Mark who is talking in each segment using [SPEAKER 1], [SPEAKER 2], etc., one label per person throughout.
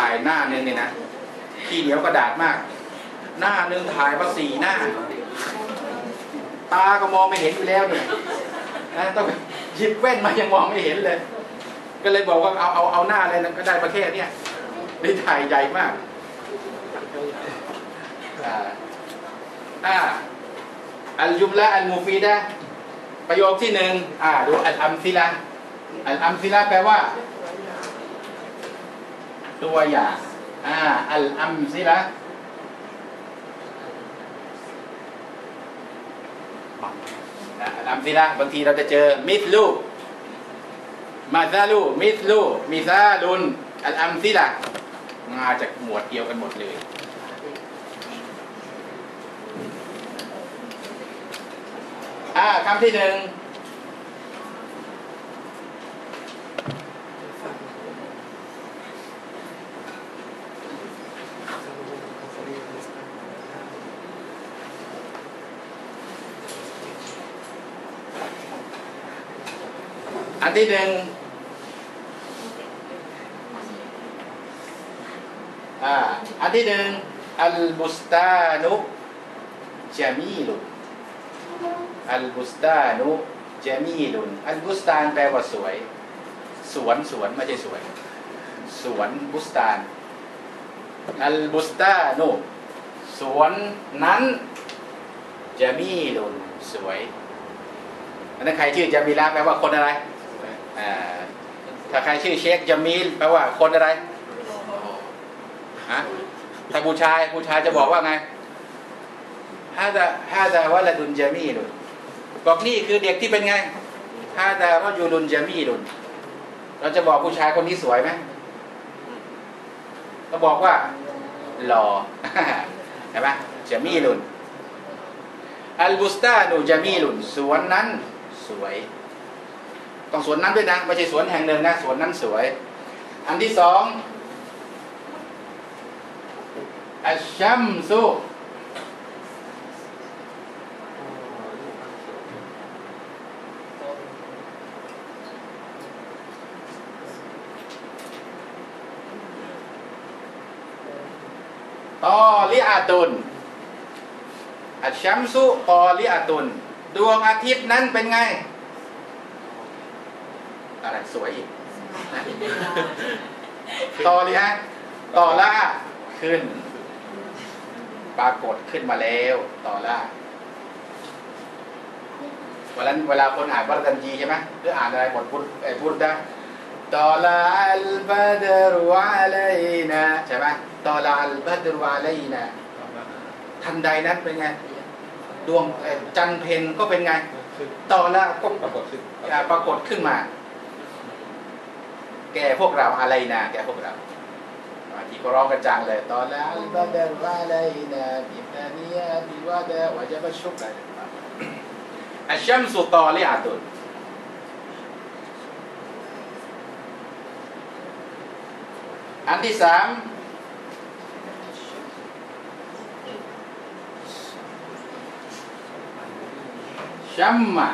[SPEAKER 1] ถ่ายหน้านึงเนี่ยนะขี้เหนียวกระดาษมาก หน้านึงถ่ายมาสี่หน้า ตาก็มองไม่เห็นอยู่แล้วเนี่ยนะต้องหยิบแว่นมายังมองไม่เห็นเลย ก็เลยบอกว่าเอาเอาเอาหน้าอะไรนะก็ได้ประเทศเนี่ยได้ถ่ายใหญ่มากอ่าอ่าอัลยุมละอัลมูฟีดะประโยคที่หนึ่งอ่าดูอัลอัมซิละอัลอัมซิละแปลว่า ตัวอย่างอ่าอัลอัมซิละอัลอัมซิละบางทีเราจะเจอมิสลูมาซาลูมิสลูมิซาลุนอัลอัมซิละมาจากหมวดเดียวกันหมดเลยอ่าคำที่หนึ่ง นที่หนึ่งอ่าอันที่หนึ่งอัลบุสตานุจามีลุอัลบุสตานุจามีลุนอัลบุสตานแปลว่าสวย สวนสวนไม่ใช่สวย สวนบุสตาน อัลบุสตานุสวนนั้นจามีลุนสวยอันนั้นใครชื่อจามีลาแปลว่าคนอะไร ถ้าใครชื่อเชคจามีลแปลว่าคนอะไรฮะถ้าผู้ชายผู้ชายจะบอกว่าไงฮาดาฮาดาวะละดุนจามีลุนบอกนี่คือเด็กที่เป็นไงฮาดารอยูลุนจามีลุนเราจะบอกผู้ชายคนนี้สวยไหมก็บอกว่าหล่อเห็นไหมจามีลุนอัลบุสตานูจามีลุนสวนนั้นสวย ต้องสวนนั้นด้วยนะไม่ใช่สวนแห่งหนึ่งนะสวนนั้นสวย อันที่สองอัชชัมซุตอลิอาตุนอัชชัมซุตอลิอาตุน ดวงอาทิตย์นั้นเป็นไง อะไรสวยอีกนะตอลิฮะตอละขึ้น ปรากฏขึ้นมาแล้วตอละวันนั้นเวลาคนอ่านบรตันจีใช่ไหมหรืออ่านอะไรบทพุทธไอ้พุทธนะตอละอัลบาดรุอะลัยนะใช่ไหมตอละอัลบาดรุอะลัยนะทันใดนั้นเป็นไง ดวงเอ่อจันทร์เพนก็เป็นไงตอละก็
[SPEAKER 2] ปรากฏขึ้น
[SPEAKER 1] อ่าปรากฏขึ้นมา แก่พวกเราอะไรนะแก่พวกเราที่ก็ร้องกันจังเลยตอนแล้วบาดรวาอะไรนะบิบานียบิวาดะวะจะบชุกอะไรอัชชัมสุตอลิอาตุนอันที่สามชัมมะ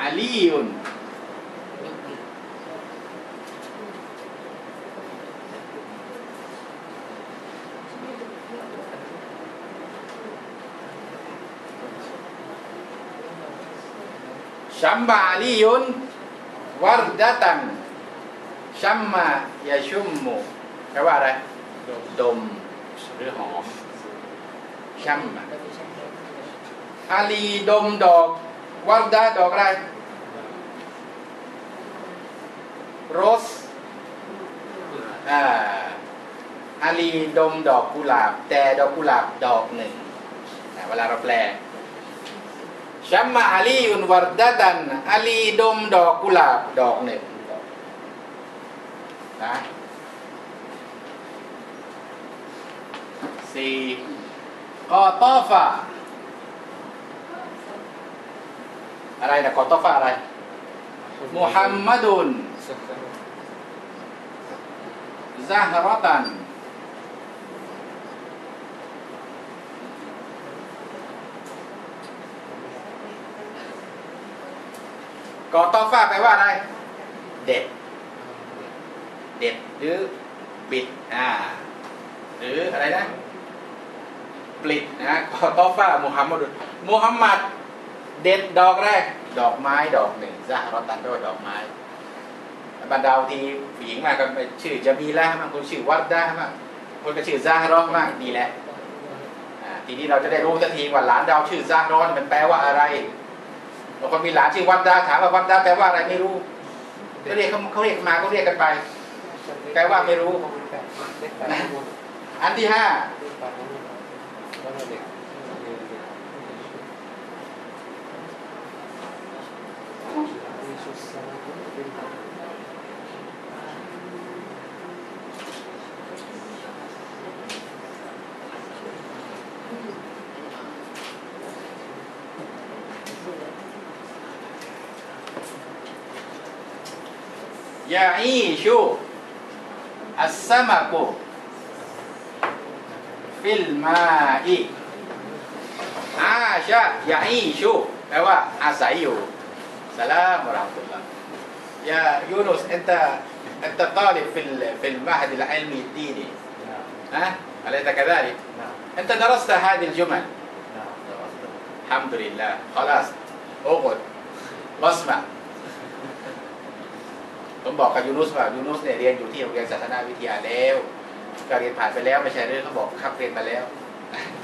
[SPEAKER 1] อาลียุน ชัมบาอาลียุนวารดะตันชัมมายาชุมมุแปลว่าอะไร ดม หรือหอมชัมมาอาลีดมดอกวารดะดอกอะไรโรสอ่าอาลีดมดอกกุหลาบ แต่ดอกกุหลาบดอกหนึ่งอ่าเวลาเราแปล ชัมมาอาลียุนวารดะดันอาลีดมดอกกุหลาบดอกหนึ่งนะสี่กอตอฟาอะไรนะกอตอฟาอะไรมุฮัมมัดุนซาฮรตัน กอต้อฟ้าแปลว่าอะไร เด็กเด็ดหรือบิดอ่าหรืออะไรนะปลิดนะขอต้อฟ้ามุฮัมมัดมุฮัมมัดเด็ดดอกแรก ดอกไม้ดอกหนึ่งซะเราตันด้วยดอกไม้บรรดาทีผู้หญิงมากันชื่อจะมีละมางคนชื่อวัดได้มางคนก็ชื่อซาฮารอมากนี่แหละทีนี้เราจะได้รู้สักทีว่าหลานเราชื่อซาฮารอนมันแปลว่าอะไร บางคนมีหลานชื่อวัดดาถามว่าวัดดาแปลว่าอะไรไม่รู้เขาเรียกเขาเขาเรียกมาเขาเรียกกันไปแปลว่าไม่รู้ อันที่ห้า يعيش السمك في الماء عاش يعيش แปลว่าอาศัยอยู่สลามวะเราะตุลลอฮ์ยายูนุส أنت أنت طالب في في المعهد العلمي الديني ها أليس كذلك؟ أنت درست هذه الجمل الحمد لله خلاص اقعد واسمع ผมบอกกับยูนุสว่ายูนุสเนี่ยเรียนอยู่ที่โรงเรียนศาสนาวิทยาแล้วก็เรียนผ่านไปแล้วไม่ใช่เรื่องเขาบอกครับเรียนมาแล้ว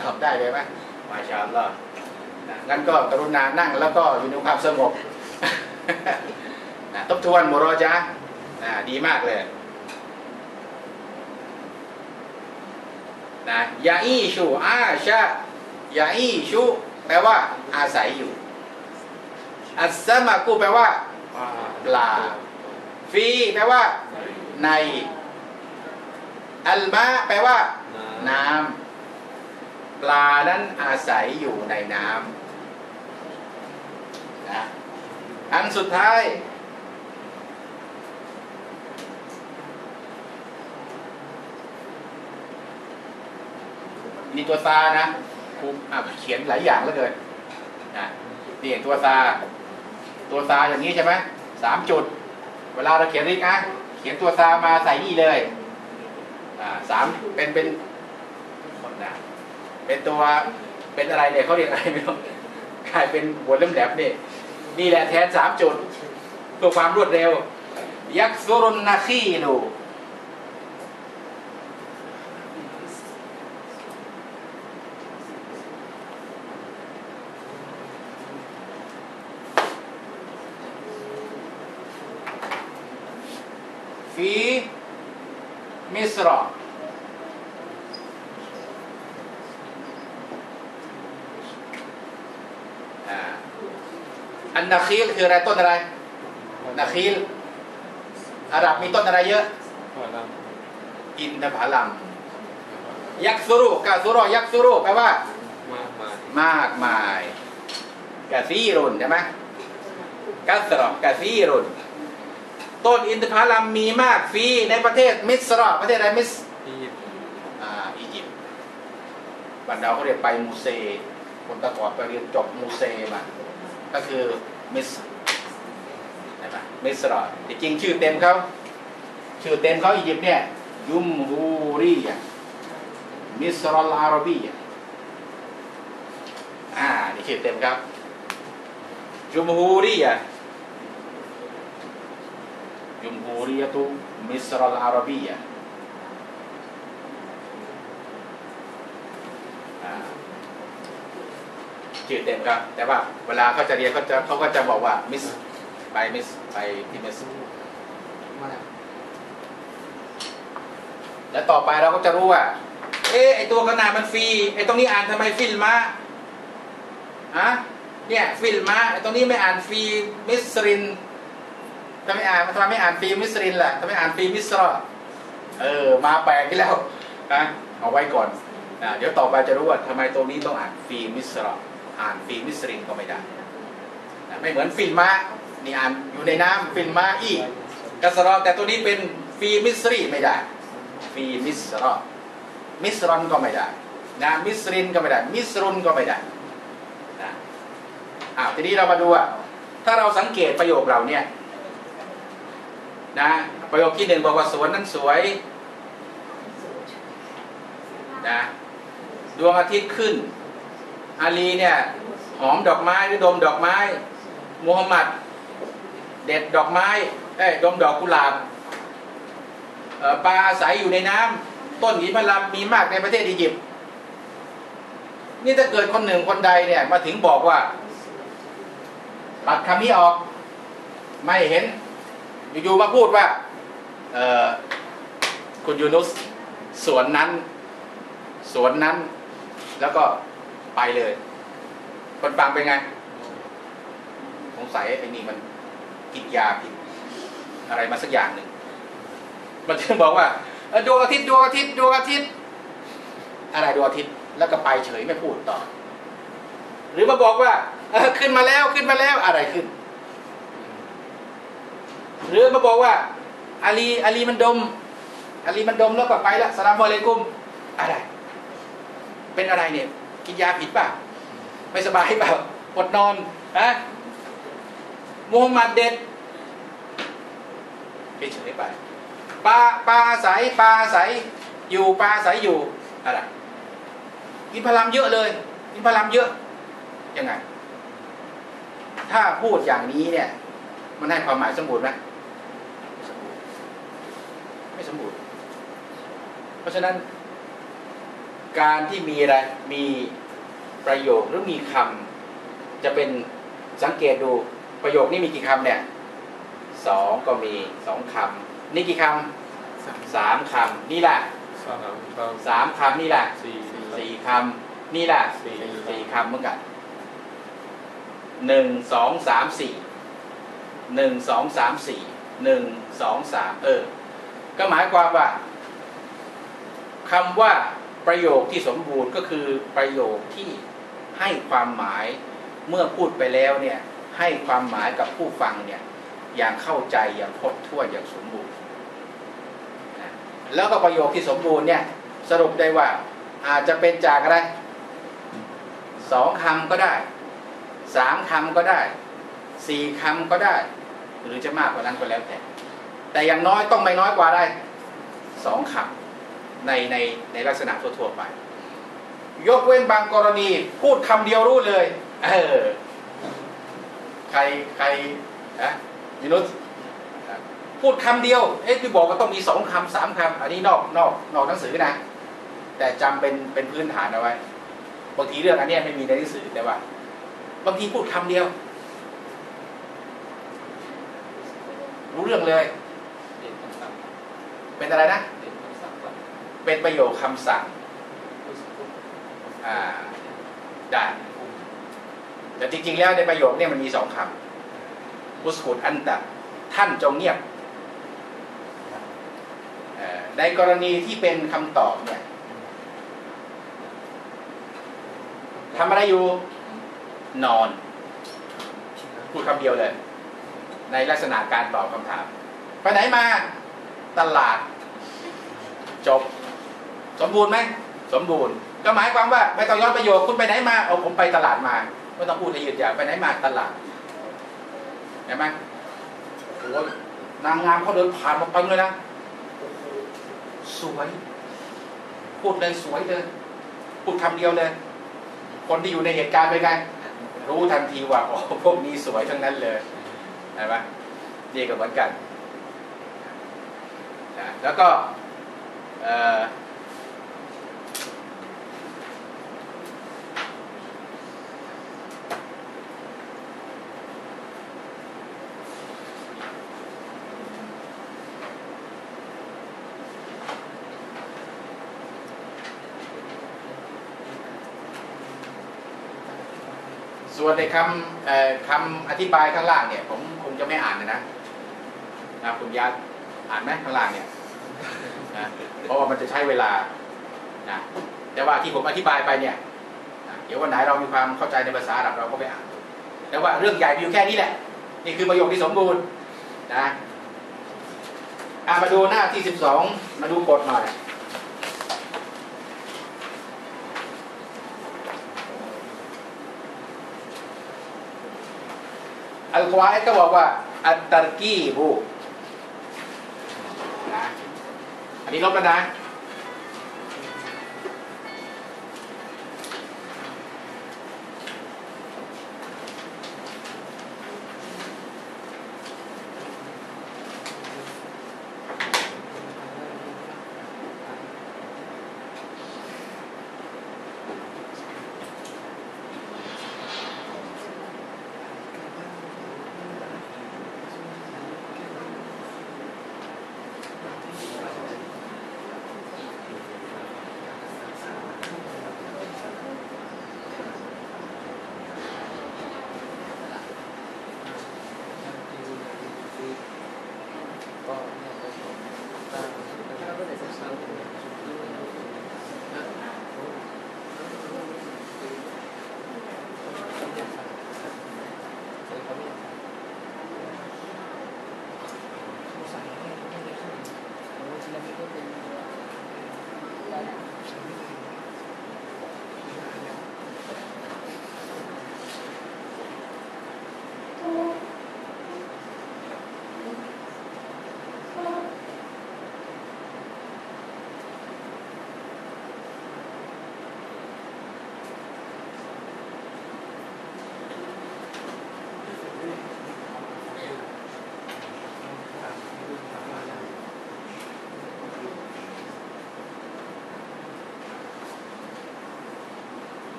[SPEAKER 1] ตอบได้เลยไหมมาชาอัลลอฮ์นะงั้นก็กรุณานั่งแล้วก็อยู่ในความสงบนะทบทวนมุรอจานะดีมากเลยนะยาอีชูอาชะยาอีชูแปลว่าอาศัยอยู่ อัสซามากูแปลว่าปลา ฟีแปลว่า ใน อัลมาแปลว่า น้ำปลานั้นอาศัยอยู่ในน้ำนะอันสุดท้ายนี่ตัวซานะครูเขียนหลายอย่างเหลือเกินนะนี่ตัวซา ตัวซาอย่างนี้ใช่ไหมสามจุด เวลาเราเขียนริกนะเขียนตัวซามาใส่นี่เลยสามเป็นเป็นคนนะเป็นตัวเป็นอะไรเนี่ยเขาเรียกอะไรไม่รู้กลายเป็นหัวเล่มแหลมนี่นี่แหละแทนสามจุดเพื่อความรวดเร็ว ยักษ์ซุรุนนาคีลู is อันนาคีลคืออะไรต้นอะไรนาคีลอาหรับมีต้นอะไรเยอะ อินทผลัมยักษ์สุรุกาสุรยักษ์สุรุแปลว่ามากมายกาซีรุนใช่ไหมกัสรอกาซีรุน ต้นอินทผลัมมีมากฟรีในประเทศมิสรอประเทศอะไรมิสอ่าอียิปต์บรรดาเขาเรียกไปมูเซคนตะกอนไปเรียนจบมูเซมา ก็คือมิสใช่ไหมมิสรอแต่จริงชื่อเต็มเขาชื่อเต็มเขาอียิปต์เนี่ยยุมฮูรียมิสรอลอาราบีอ่านี่ชื่อเต็มครับยุมฮูรีย جمهورية مصر العربية อาชื่อเต็มครับ แต่ว่าเวลาเขาจะเรียนเขาจะเขาก็จะบอกว่ามิสไปมิสไปที่มิสแล้วต่อไปเราก็จะรู้ว่า เอ๊ไอตัวขนาดมันฟรีไอตรงนี้อ่านทำไมฟิลมาอะเนี่ยฟิลมาไอตรงนี้ไม่อ่านฟรีมิสริน ทำไมอ่านทำไมไม่อ่านฟีมิสรินล่ะทำไมอ่านฟีมิสรอเออ มาแปลกที่แล้วนะเอาไว้ก่อนนะเดี๋ยวต่อไปจะรู้ว่าทำไมตรงนี้ต้องอ่านฟีมิสรออ่านฟีมิสรินก็ไม่ได้นะไม่เหมือนฟิลมานี่อ่านอยู่ในน้ำฟิลมาอีกกัสรอแต่ตัวนี้เป็นฟีมิสรีไม่ได้ฟีมิสรอมิสรอนก็ไม่ได้นะมิสรินก็ไม่ได้ มิสรุนก็ไม่ได้นะอ้าวทีนี้เรามาดูว่าถ้าเราสังเกตประโยคเราเนี่ย นะประโยคที่หนึ่งบอกว่าสวนนั้นสวยนะดวงอาทิตย์ขึ้น อาลีเนี่ยหอมดอกไม้หรือดมดอกไม้มูฮัมหมัดเด็ดดอกไม้เอ้ดมดอกกุหลาบปลาอาศัยอยู่ในน้ำต้นหิมะลัมมีมากในประเทศอียิปต์นี่ถ้าเกิดคนหนึ่งคนใดเนี่ยมาถึงบอกว่าตัดคำนี้ออก ไม่เห็น อยู่ๆมาพูดว่าคุณยูนุสสวนนั้น สวนนั้น แล้วก็ไปเลย คนฟังเป็นไง สงสัยไอ้นี่มันกินยาผิดอะไรมาสักอย่างหนึ่ง มันจะบอกว่าดวงอาทิตย์ดวงอาทิตย์ดวงอาทิตย์ อะไรดวงอาทิตย์ แล้วก็ไปเฉยไม่พูดต่อ หรือมาบอกว่าขึ้นมาแล้วขึ้นมาแล้วอะไรขึ้น หรือมาบอกว่าอาลีอาลีมันดมอาลีมันดมแล้วก็ไปละสลามอะลัยกุมอะไร เป็นอะไรเนี่ย กินยาผิดป่ะไม่สบายเปล่าอดนอนอะมูฮัมหมัดเด็ดเฉยไปปลาปลาอาปลาอาอยู่ปลาอาอยู่อะไรกินพลังเยอะเลยกินพลังเยอะยังไง ถ้าพูดอย่างนี้เนี่ย มันให้ความหมายสมบูรณ์ไหม ไม่สมบูรณ์ เพราะฉะนั้นการที่มีอะไรมีประโยคหรือมีคำจะเป็นสังเกตดูประโยคนี้มีกี่คำเนี่ยสองก็มีสองคำนี่กี่คำสามคำนี่แหละสามคำนี่แหละสี่คำนี่แหละสี่คำเหมือนกันหนึ่งสองสามสี่หนึ่งสองสามสี่หนึ่งสองสามเออ ก็หมายความว่าคำว่าประโยคที่สมบูรณ์ก็คือประโยคที่ให้ความหมายเมื่อพูดไปแล้วเนี่ยให้ความหมายกับผู้ฟังเนี่ยอย่างเข้าใจอย่างครบถ้วนอย่างสมบูรณ์แล้วก็ประโยคที่สมบูรณ์เนี่ยสรุปได้ว่าอาจจะเป็นจากอะไรสองคำก็ได้สามคำก็ได้สี่คำก็ได้ หรือจะมากกว่านั้นก็แล้วแต่ แต่อย่างน้อยต้องไม่น้อยกว่าได้สองคำในในในลักษณะทั่วๆไป ยกเว้นบางกรณี พูดคำเดียวรู้เลย เออ ใครใครนะยูนุสพูดคำเดียว เอ๊ะคือบอกว่าต้องมีสองคำสามคำอันนี้นอกนอกนอกหนังสือนะ แต่จำเป็นเป็นพื้นฐานเอาไว้บางทีเรื่องอันนี้ไม่มีในหนังสือแต่ว่า บางทีพูดคำเดียว รู้เรื่องเลย เป็นอะไรนะ เป็นประโยคคำสั่งอ่าได้แต่จริงๆแล้วในประโยคนี้มันมีสองคำอุสกุดอันตะท่านจงเงียบในกรณีที่เป็นคำตอบเนี่ยทำอะไรอยู่ นอน พูดคำเดียวเลย ในลักษณะการตอบคำถาม ไปไหนมา ตลาด จบ สมบูรณ์ไหมสมบูรณ์ ก็หมายความว่าไม่ต้องย้อนประโยคคุณไปไหนมาเอาผมไปตลาดมาไม่ต้องพูดให้ยืดยาวไปไหนมาตลาดเห็นไหมโอ้นางงามเขาเดินผ่านมาปังเลยนะสวย พูดเลยสวยเลย พูดคำเดียวเลย คนที่อยู่ในเหตุการณ์เป็นไงรู้ทันทีว่าโอ้พวกนี้สวยทั้งนั้นเลยเห็นไหมนี่ก็เหมือนกัน แล้วก็ส่วนในคำคำอธิบายข้างล่างเนี่ย ผมคงจะไม่อ่านนะนะนะคุณยาอ่านไหมข้างล่างเนี่ย นะเพราะว่ามันจะใช้เวลานะแต่ว่าที่ผมอธิบายไปเนี่ยเดี๋ยววันไหนเรามีความเข้าใจในภาษาอาหรับเราก็ไปอ่านแต่ว่าเรื่องใหญ่อยู่แค่นี้แหละ นี่คือประโยคที่สมบูรณ์นะอามาดูหน้าที่สิบสองมาดูกฎหน่อยอัลกวายก็บอกว่าอัตตรกีบู นี่ลบแล้วนะ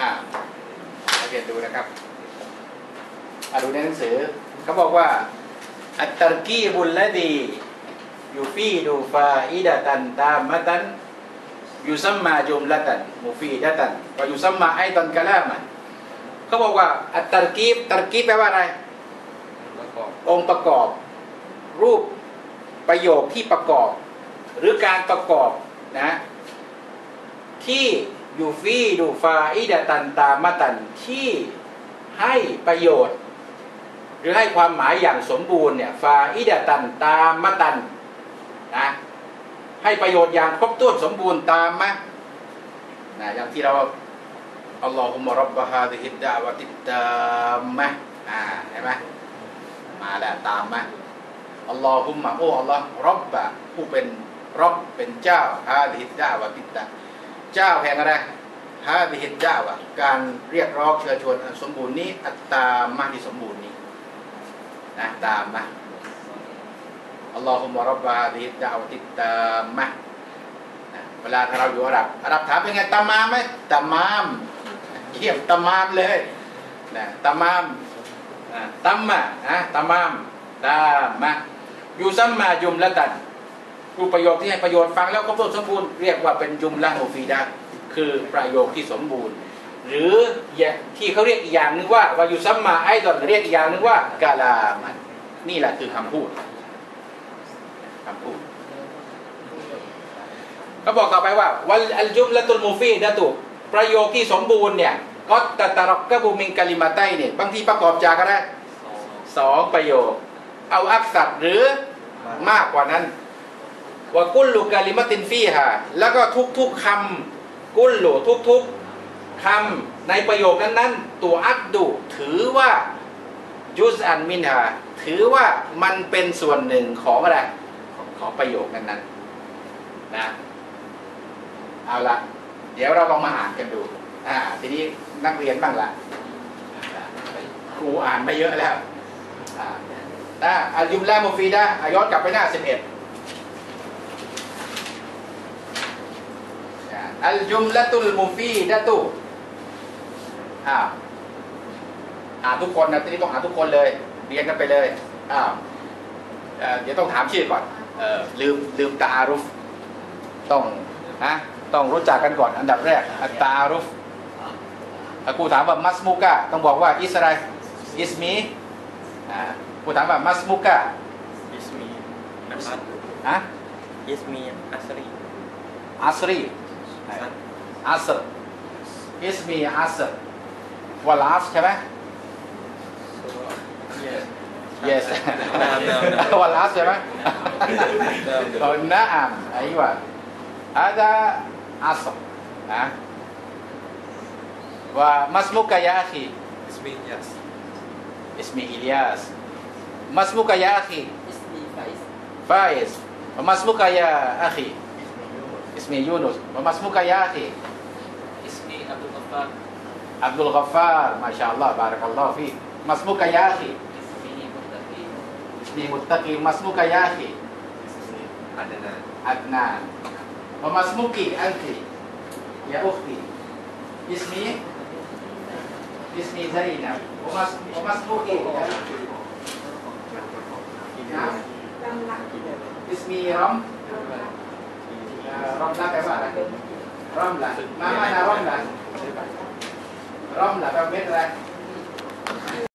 [SPEAKER 1] อ่าเราเรียนดูนะครับอ่าดูในหนังสือเขาบอกว่า อัตตรกีบุลละดียูฟีดูฟาอิดะตันตามมะตันยูซัมมาจุมละตันมุฟีดะตันว่ายูซัมมาไอตันกะลามันเขาบอกว่า อัตตรกีบตรกีบแปลว่าอะไรองค์ประกอบ รูปประโยคที่ประกอบ หรือการประกอบนะที่ ยูฟีดูฟาอิดะตันตามตันที่ให้ประโยชน์ หรือให้ความหมายอย่างสมบูรณ์เนี่ยฟาอิดะตันตามตันนะให้ประโยชน์อย่างครบถ้วนสมบูรณ์ตามมะนะอย่างที่เราอัลลอฮุมะรับบะฮาดิฮิดดะวะติดตามมะอ่าเห็นไหมมาแล้วตามมะอัลลอฮุมะโอ้อัลลอฮ์รับบะผู้เป็นรับเป็นเจ้าฮาดิฮิดดะวะติดตา เจ้าแห่งอะไรฮาดิฮิดดะวะการเรียกร้องเชิญชวนอันสมบูรณ์นี้อัตตามะที่สมบูรณ์นี้นะตามมาอัลลอฮุมะรับบะฮาดิฮิดดะวะติดตามมาเวลาเราอยู่อาหรับอาหรับถามเป็นไงตามามไหมตามามเยี่ยมตามามเลยนะตามามตัมมานะตามามตามมาอยู่ซัมมาจุมละตัน รูปประโยคที่ให้ประโยชน์ฟังแล้วก็พูดสมบูรณ์เรียกว่าเป็นจุมละโมฟีดาคือประโยคที่สมบูรณ์ หรือที่เขาเรียกอีกอย่างหนึงว่าวายุซัมมาไอดอนเรียกอีกอย่างหนึงว่ากาลามันนี่แหละคือคำพูดคำพูดเขาบอกต่อไปว่าวัลอัลจุมละตุลมูฟีดะตุประโยคที่สมบูรณ์เนี่ยก็ตะตรกกะบูมิงกะลิมาไตเนี่ยบางทีประกอบจากอะไรสองประโยค เอาอักษัตหรือมากกว่านั้น ว่ากุลลุกะลิมาตินฟีฮะแล้วก็ทุกๆคำกุลลุทุกๆคำในประโยคนั้นๆ ตัวอัดดูถือว่ายุสอันมินฮาถือว่ามันเป็นส่วนหนึ่งของอะไรของของประโยคนั้นนะเอาละเดี๋ยวเราลองมาอ่านกันดูอ่าทีนี้นักเรียนบ้างละครูอ่านไปเยอะแล้วอ่าอ่าอัลยุมลามุฟีดะอะย้อนกลับไปหน้าสิบเอ็ด อัลจุมละตุลมุฟีดะตุอ้าวอ่านทุกคนนะทีนี้ต้องอ่านทุกคนเลย เรียนกันไปเลยอ้าวเอ่อเดี๋ยวต้องถามชื่อก่อนเออลืมลืมตาอารุฟต้องนะต้องรู้จักกันก่อนอันดับแรกอัตตาอารุฟอะครูถามว่ามัสมุกะต้องบอกว่าอิสไรอิสมีอ่าครูถามว่ามัสมุกะ
[SPEAKER 2] Ismi Asad
[SPEAKER 1] ฮะ
[SPEAKER 2] Ismi Asri
[SPEAKER 1] อัสรี
[SPEAKER 2] Asad
[SPEAKER 1] อัสรอิสมีอัสรวะลาสใ عصر. اسمي عصر. والعصر كمان نعم. يس والعصر
[SPEAKER 2] كمان
[SPEAKER 1] نعم. نعم. أيوه. هذا عصر. ها؟ وما اسمك يا أخي؟
[SPEAKER 2] اسمي إلياس.
[SPEAKER 1] اسمي إلياس. ما اسمك يا أخي؟
[SPEAKER 3] اسمي فايز.
[SPEAKER 1] فايز. وما اسمك يا أخي؟ أخي؟ اسمي يونس. وما اسمك يا أخي؟
[SPEAKER 3] اسمي عبد الغفار
[SPEAKER 1] عبد الغفار. ما شاء الله بارك الله فيك. ما اسمك يا أخي؟
[SPEAKER 3] اسمي متقي
[SPEAKER 1] اسمي متقي. ما اسمك يا أخي؟
[SPEAKER 2] Adnan
[SPEAKER 1] عدنان. وما اسمك أنت؟ يا أختي. Ramla แปลว่าอะไร Ramla มามานะ Ramla Ramla แปลว่าเม็ดอะไร